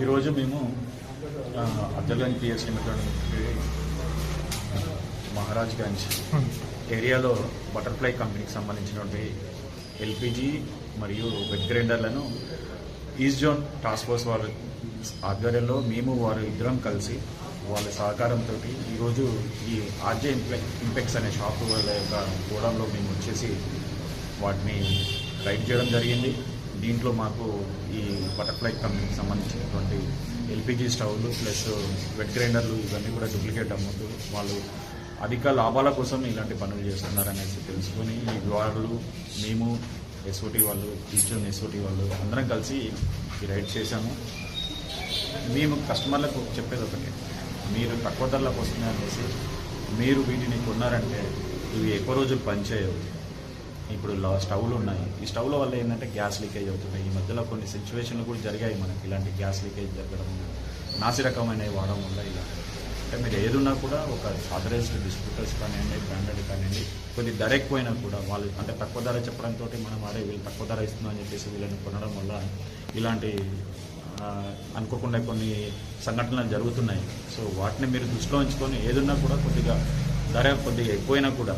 ఈరోజు మేము ఆ, అబ్దుల్గంజ్ పిఎస్ లిమిటెడ్ మహారాజ్ గంజ్ ఏరియాలో బటర్ఫ్లై కంపెనీకి సంబంధించినటువంటి ఎల్పిజి మరియు వెట్ గ్రైండర్లను ఈస్ట్ జోన్ టాస్క్ ఫోర్స్ వారి ఆధ్వర్యంలో మేము వారు ఇద్దరం కలిసి వాళ్ళ సహకారంతో ఈరోజు ఈ ఆర్జే ఇంపె ఇంపెక్స్ అనే షాప్ వాళ్ళ యొక్క గోడంలో మేము వచ్చేసి వాటిని రైడ్ చేయడం జరిగింది. దీంట్లో మాకు ఈ బటర్ఫ్లై కంపెనీకి సంబంధించినటువంటి ఎల్పిజి స్టవ్లు ప్లస్ వెట్ గ్రైండర్లు ఇవన్నీ కూడా డూప్లికేట్ అమ్ముతూ వాళ్ళు అధిక లాభాల కోసం ఇలాంటి పనులు చేస్తున్నారనేసి తెలుసుకొని ఈ వాళ్ళు మేము ఎస్ఓటీ వాళ్ళు టీచర్ ఎస్ఓటీ వాళ్ళు అందరం కలిసి ఈ రైడ్ చేశాము. మేము కస్టమర్లకు చెప్పేది ఒకటి మీరు తక్కువ ధరలకు వస్తున్నాయనేసి మీరు వీటిని కొన్నారంటే ఇవి ఎక్కువ రోజులు పనిచేయవు. ఇప్పుడు స్టవ్లు ఉన్నాయి. ఈ స్టవ్ల వల్ల ఏంటంటే గ్యాస్ లీకేజ్ అవుతున్నాయి ఈ మధ్యలో కొన్ని సిచ్యువేషన్లు కూడా జరిగాయి మనకి. ఇలాంటి గ్యాస్ లీకేజ్ జరగడం నాసి రకమైనవి వాడడం వల్ల ఇలా. అంటే మీరు ఏదున్నా కూడా ఒక ఆథరైజ్డ్ డిస్ట్రిబ్యూటర్స్ కానివ్వండి బ్రాండెడ్ కానివ్వండి కొద్ది ధర ఎక్కువైనా కూడా వాళ్ళు అంటే తక్కువ ధర చెప్పడంతో మనం అరే వీళ్ళు తక్కువ ధర ఇస్తున్నాం అని చెప్పేసి వీళ్ళని కొనడం వల్ల ఇలాంటి అనుకోకుండా కొన్ని సంఘటనలు జరుగుతున్నాయి. సో వాటిని మీరు దృష్టిలో ఉంచుకొని ఏదున్నా కూడా కొద్దిగా ధర కొద్దిగా ఎక్కువైనా కూడా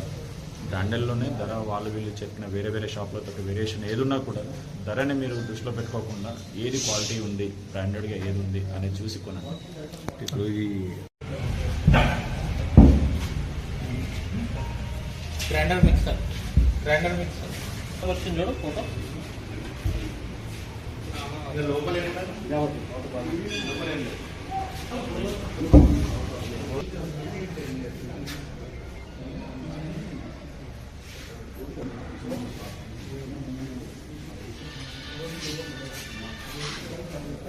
బ్రాండెడ్లోనే ధర వాళ్ళు వీళ్ళు చెప్పిన వేరే వేరే షాప్లతో వేరియేషన్ ఏదున్నా కూడా ధరని మీరు దృష్టిలో పెట్టుకోకుండా ఏది క్వాలిటీ ఉంది బ్రాండెడ్గా ఏది ఉంది అనేది చూసి కొనండి. ఇప్పుడు ఈ గ్రైండర్ మిక్సర్ గ్రైండర్ మిక్సర్ వచ్చింది చూడు ఫోటో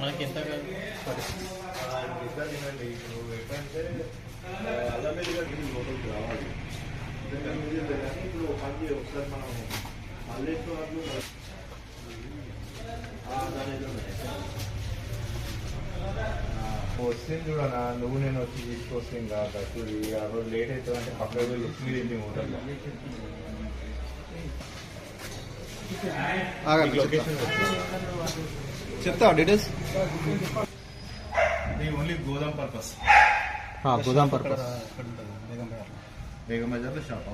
మనకి ఎంత వస్తుంది చూడనా నువ్వు నేను వచ్చి తీసుకొస్తుంది చూడు ఆ రోజు లేట్ అవుతుంది అంటే పక్కన ఇంటి హోటల్ లొకేషన్ చెప్తా. డీటెయిల్స్ ఓన్లీ గోదాం పర్పస్. గోదాం పర్పస్. బేగం బజార్లో షాప్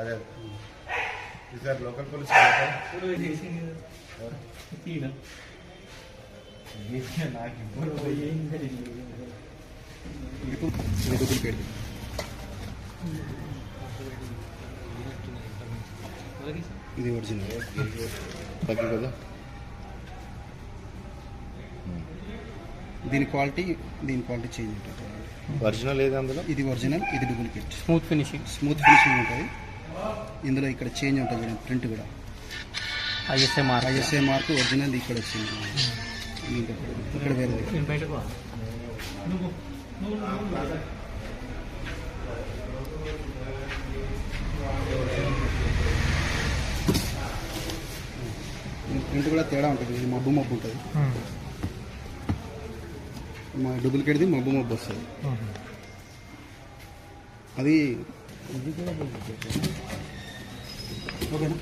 అదే. సార్ లోకల్ పోలీస్ నాకు ఇప్పుడు ఇది ఒరిజినల్ తగ్గి కదా? దీని క్వాలిటీ దీని క్వాలిటీ చేంజ్ ఉంటుంది. ఒరిజినల్ ఏది అందులో? ఇది ఒరిజినల్ ఇది duplicate smooth finishing smooth finishing ఉంటుంది. ఇందులో ఇక్కడ చేంజ్ ఉంటుంది చూడండి ప్రింట్ కూడా. ఐఎస్ఎంఆర్ ఐఎస్ఐ మార్క్ ఒరిజినల్ ఇక్కడ వచ్చింది. ఇంకా ఇక్కడ వేరే ప్రింట్ కూడా తేడా ఉంటుంది. ఇది మబ్బు మబ్బు ఉంటుంది. మా డూప్లికేట్ది మబ్బు మబ్బు వస్తుంది. అది ఓకేనా?